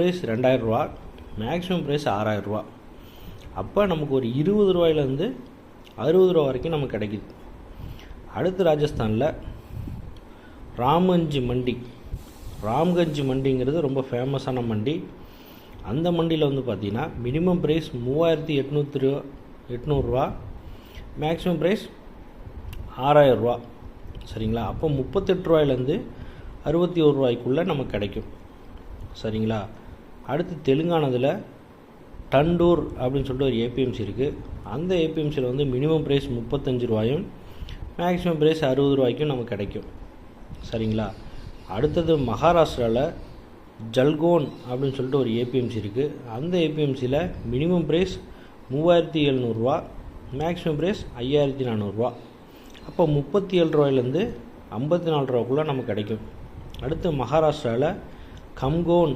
Price ரெண்டாயிரரூவா maximum price ஆறாயிரரூவா அப்போ நமக்கு ஒரு இருபது ரூபாயிலேருந்து அறுபது ரூபா வரைக்கும் நமக்கு கிடைக்குது. அடுத்து ராஜஸ்தானில் ராமஞ்சி மண்டி. ராம்கஞ்ச் மண்டிங்கிறது ரொம்ப ஃபேமஸான மண்டி. அந்த மண்டியில் வந்து பார்த்திங்கன்னா மினிமம் ப்ரைஸ் மூவாயிரத்தி எட்நூற்றி ரூபா எட்நூறுரூவா மேக்ஸிமம் ப்ரைஸ் ஆறாயிரரூவா சரிங்களா? அப்போ முப்பத்தெட்டு ரூபாயிலேருந்து அறுபத்தி ஒரு ரூபாய்க்குள்ளே நமக்கு கிடைக்கும். சரிங்களா? அடுத்து தெலுங்கானதில் டண்டூர் அப்படின்னு சொல்லிட்டு ஒரு ஏபிஎம்சி இருக்குது அந்த ஏபிஎம்சியில் வந்து மினிமம் ப்ரைஸ் முப்பத்தஞ்சு ரூபாயும் மேக்ஸிமம் ப்ரைஸ் அறுபது ரூபாய்க்கும் நமக்கு கிடைக்கும். சரிங்களா? அடுத்தது மகாராஷ்டிராவில் ஜல்கோன் அப்படின்னு சொல்லிட்டு ஒரு ஏபிஎம்சி இருக்குது அந்த ஏபிஎம்சியில் மினிமம் ப்ரைஸ் மூவாயிரத்தி எழுநூறுவா மேக்ஸிமம் ப்ரைஸ் ஐயாயிரத்தி நானூறுரூவா அப்போ முப்பத்தி ஏழு ரூபாயிலேருந்து ஐம்பத்தி நாலு ரூபாக்குள்ளே நமக்கு கிடைக்கும். அடுத்து மகாராஷ்டிராவில் கம்கோன்